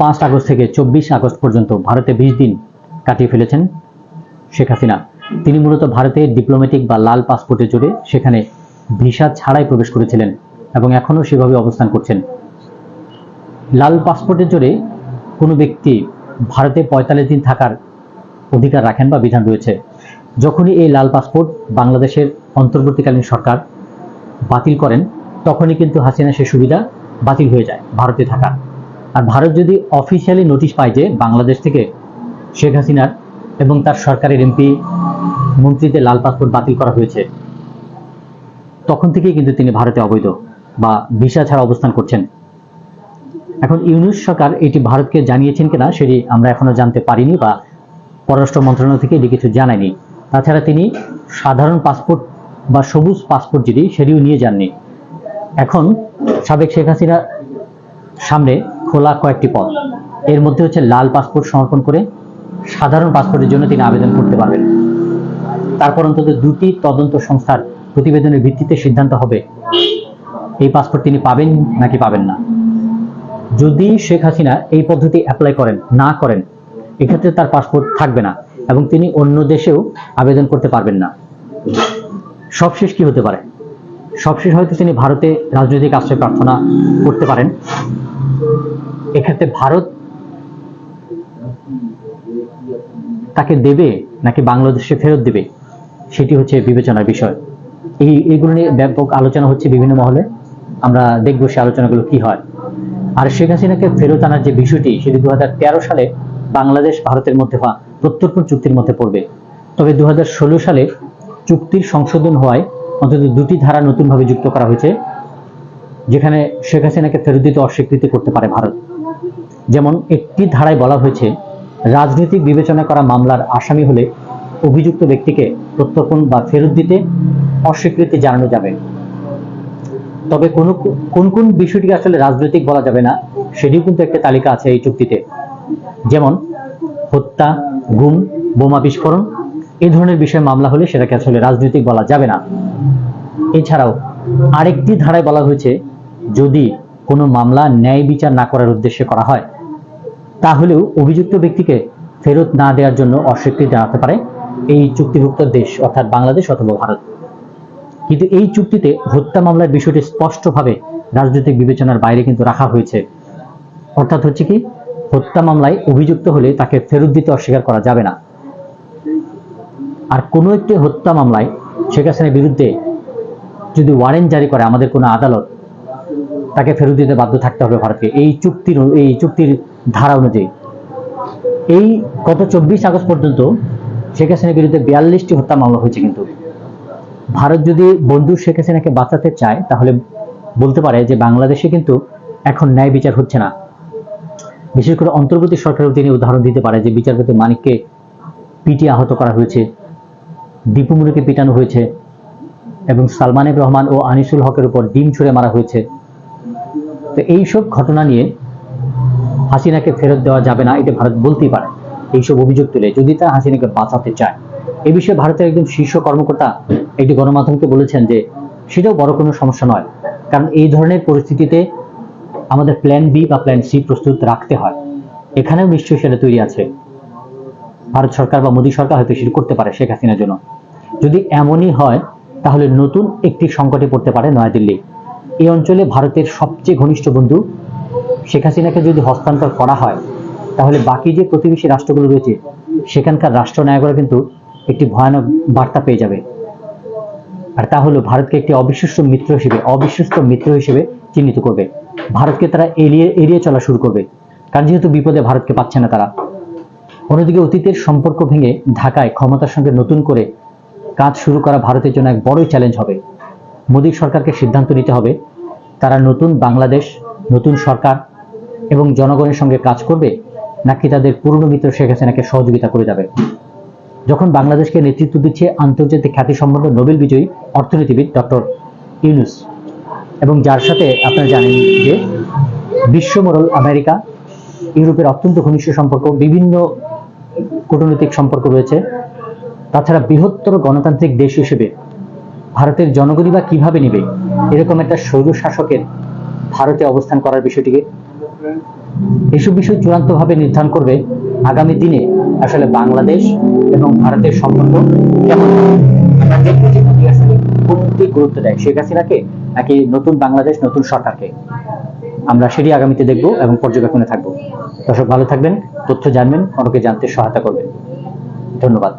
পাঁচ আগস্ট থেকে চব্বিশ আগস্ট পর্যন্ত ভারতে বিশ দিন কাটিয়ে ফেলেছেন শেখ হাসিনা। তিনি মূলত ভারতে ডিপ্লোম্যাটিক বা লাল পাসপোর্টে জুড়ে সেখানে ভিসা ছাড়াই প্রবেশ করেছিলেন এবং এখনও সেভাবে অবস্থান করছেন। লাল পাসপোর্টের জোরে কোনো ব্যক্তি ভারতে পঁয়তাল্লিশ দিন থাকার অধিকার রাখেন বা বিধান রয়েছে। যখনই এই লাল পাসপোর্ট বাংলাদেশের অন্তর্বর্তীকালীন সরকার বাতিল করেন, তখনই কিন্তু হাসিনা সে সুবিধা বাতিল হয়ে যায় ভারতে থাকার। আর ভারত যদি অফিসিয়ালি নোটিশ পায় যে বাংলাদেশ থেকে শেখ হাসিনার এবং তার সরকারের এমপি মন্ত্রীদের লাল পাসপোর্ট বাতিল করা হয়েছে, তখন থেকেই কিন্তু তিনি ভারতে অবৈধ বা ভিসা ছাড়া অবস্থান করছেন। এখন ইউনুস সরকার এটি ভারতকে জানিয়েছেন কিনা সেটি আমরা এখনও জানতে পারিনি বা পররাষ্ট্র মন্ত্রণালয় থেকে এটি কিছু জানায়নি। তাছাড়া তিনি সাধারণ পাসপোর্ট বা সবুজ পাসপোর্ট যেটি সেটিও নিয়ে যাননি, এখন সাবেক শেখ হাসিনা সামনে খোলা কয়েকটি পথ। এর মধ্যে হচ্ছে লাল পাসপোর্ট সমর্পণ করে সাধারণ পাসপোর্টের জন্য তিনি আবেদন করতে পারবেন। তারপর অন্তত দুটি তদন্ত সংস্থার প্রতিবেদনের ভিত্তিতে সিদ্ধান্ত হবে, এই পাসপোর্ট তিনি পাবেন নাকি পাবেন না। যদি শেখ হাসিনা এই পদ্ধতি অ্যাপ্লাই করেন, না করেন, এক্ষেত্রে তার পাসপোর্ট থাকবে না এবং তিনি অন্য দেশেও আবেদন করতে পারবেন না। সবশেষ কি হতে পারে? সবশেষ হয়তো তিনি ভারতে রাজনৈতিক আশ্রয় প্রার্থনা করতে পারেন। এক্ষেত্রে ভারত তাকে দেবে নাকি বাংলাদেশে ফেরত দেবে, সেটি হচ্ছে বিবেচনার বিষয়। এই এইগুলো নিয়ে ব্যাপক আলোচনা হচ্ছে বিভিন্ন মহলে। আমরা দেখব সে আলোচনাগুলো কি হয়। আর শেখ হাসিনাকে ফেরত আনার যে বিষয়টি, সেটি দু হাজার তেরো সালে বাংলাদেশ ভারতের মধ্যে হওয়া প্রত্যর্পণ চুক্তির মধ্যে পড়বে। তবে দু হাজার ষোলো সালে চুক্তির সংশোধন হওয়ায় অন্তত দুটি ধারা নতুনভাবে যুক্ত করা হয়েছে, যেখানে শেখ হাসিনাকে ফেরত দিতে অস্বীকৃতি করতে পারে ভারত। যেমন একটি ধারায় বলা হয়েছে, রাজনৈতিক বিবেচনা করা মামলার আসামি হলে অভিযুক্ত ব্যক্তিকে প্রত্যর্পণ বা ফেরত দিতে অস্বীকৃতি জানানো যাবে। তবে কোন কোন কোন বিষয়টিকে আসলে রাজনৈতিক বলা যাবে না, সেটিও কিন্তু একটা তালিকা আছে এই চুক্তিতে। যেমন, হত্যা, গুম, বোমা বিস্ফোরণ এই ধরনের বিষয়ে মামলা হলে সেটাকে আসলে রাজনৈতিক বলা যাবে না। এছাড়াও আরেকটি ধারায় বলা হয়েছে, যদি কোনো মামলা ন্যায় বিচার না করার উদ্দেশ্যে করা হয়, তাহলেও অভিযুক্ত ব্যক্তিকে ফেরত না দেওয়ার জন্য অস্বীকৃতি জানাতে পারে এই চুক্তিভুক্ত দেশ, অর্থাৎ বাংলাদেশ অথবা ভারত। কিন্তু এই চুক্তিতে হত্যা মামলার বিষয়টি স্পষ্টভাবে রাজনৈতিক বিবেচনার বাইরে কিন্তু রাখা হয়েছে। অর্থাৎ হচ্ছে কি, হত্যা মামলায় অভিযুক্ত হলে তাকে ফেরত দিতে অস্বীকার করা যাবে না। আর কোনো একটি হত্যা মামলায় শেখ হাসিনার বিরুদ্ধে যদি ওয়ারেন্ট জারি করে আমাদের কোনো আদালত, তাকে ফেরত দিতে বাধ্য থাকতে হবে ভারতকে। এই চুক্তির এই চুক্তির ধারা অনুযায়ী। এই গত চব্বিশ আগস্ট পর্যন্ত শেখ হাসিনার বিরুদ্ধে বিয়াল্লিশটি হত্যা মামলা হয়েছে কিন্তু। ভারত যদি বন্ধু শেখ হাসিনাকে বাঁচাতে চায়, তাহলে বলতে পারে যে বাংলাদেশে কিন্তু এখন ন্যায় বিচার হচ্ছে না। বিশেষ করে অন্তর্বর্তী সরকারেও তিনি উদাহরণ দিতে পারে যে বিচারপতি মানিককে পিটিয়ে আহত করা হয়েছে, দীপু মুনিকে পিটানো হয়েছে। এবং সালমানের রহমান ও আনিসুল হকের উপর ডিম ছুঁড়ে মারা হয়েছে। তো এইসব ঘটনা নিয়ে হাসিনাকে ফেরত দেওয়া যাবে না, এটা ভারত বলতেই পারে। এইসব অভিযোগ তুলে যদি তা হাসিনাকে বাঁচাতে চায়। এ বিষয়ে ভারতের একজন শীর্ষ কর্মকর্তা একটি গণমাধ্যমকে বলেছেন যে, সেটাও বড় কোনো সমস্যা নয়। কারণ এই ধরনের পরিস্থিতিতে আমাদের প্ল্যান বি বা প্ল্যান সি প্রস্তুত রাখতে হয়। এখানেও নিশ্চয়ই সেটা তৈরি আছে। ভারত সরকার বা মোদী সরকার হয়তো সেটা করতে পারে শেখ হাসিনার জন্য। যদি এমনই হয় তাহলে নতুন একটি সংকটে পড়তে পারে নয়াদিল্লি। এই অঞ্চলে ভারতের সবচেয়ে ঘনিষ্ঠ বন্ধু শেখ হাসিনাকে যদি হস্তান্তর করা হয়, তাহলে বাকি যে প্রতিবেশী রাষ্ট্রগুলো রয়েছে, সেখানকার রাষ্ট্রনায়করা কিন্তু একটি ভয়ানক বার্তা পেয়ে যাবে। আর তা হলো ভারতকে একটি অবিশ্বাস্য মিত্র হিসেবে অবিশ্বস্ত মিত্র হিসেবে চিহ্নিত করবে। ভারতকে তারা এড়িয়ে এড়িয়ে চলা শুরু করবে। কারণ যেহেতু বিপদে ভারতকে পাচ্ছে না তারা। অন্যদিকে অতীতের সম্পর্ক ভেঙে ঢাকায় ক্ষমতার সঙ্গে নতুন করে কাজ শুরু করা ভারতের জন্য এক বড়ই চ্যালেঞ্জ হবে। মোদী সরকারকে সিদ্ধান্ত নিতে হবে, তারা নতুন বাংলাদেশ, নতুন সরকার এবং জনগণের সঙ্গে কাজ করবে নাকি তাদের পুরনো মিত্র শেখ হাসিনাকে সহযোগিতা করে যাবে। যখন বাংলাদেশকে নেতৃত্ব দিচ্ছে আন্তর্জাতিক খ্যাতিসম্পন্ন নোবেল বিজয়ী অর্থনীতিবিদ ডক্টর ইউনুস এবং যার সাথে আপনারা জানেন যে বিশ্বমোড়ল আমেরিকা, ইউরোপের অত্যন্ত ঘনিষ্ঠ সম্পর্ক, বিভিন্ন কূটনৈতিক সম্পর্ক রয়েছে। তাছাড়া বৃহত্তর গণতান্ত্রিক দেশ হিসেবে ভারতের জনগণই বা কীভাবে নেবে? এরকম একটা স্বৈর শাসকের ভারতে অবস্থান করার বিষয়টিকে এসব বিষয় চূড়ান্তভাবে নির্ধারণ করবে আগামী দিনে আসলে বাংলাদেশ এবং ভারতের সম্পর্ক কেমন। আমরা গুরুত্ব দেয়। শেখ হাসিনাকে নাকি নতুন বাংলাদেশ, নতুন সরকারকে? আমরা সেটি আগামীতে দেখব এবং পর্যবেক্ষণে থাকব। দর্শক ভালো থাকবেন, তথ্য জানবেন, অন্যকে জানতে সহায়তা করবেন। ধন্যবাদ।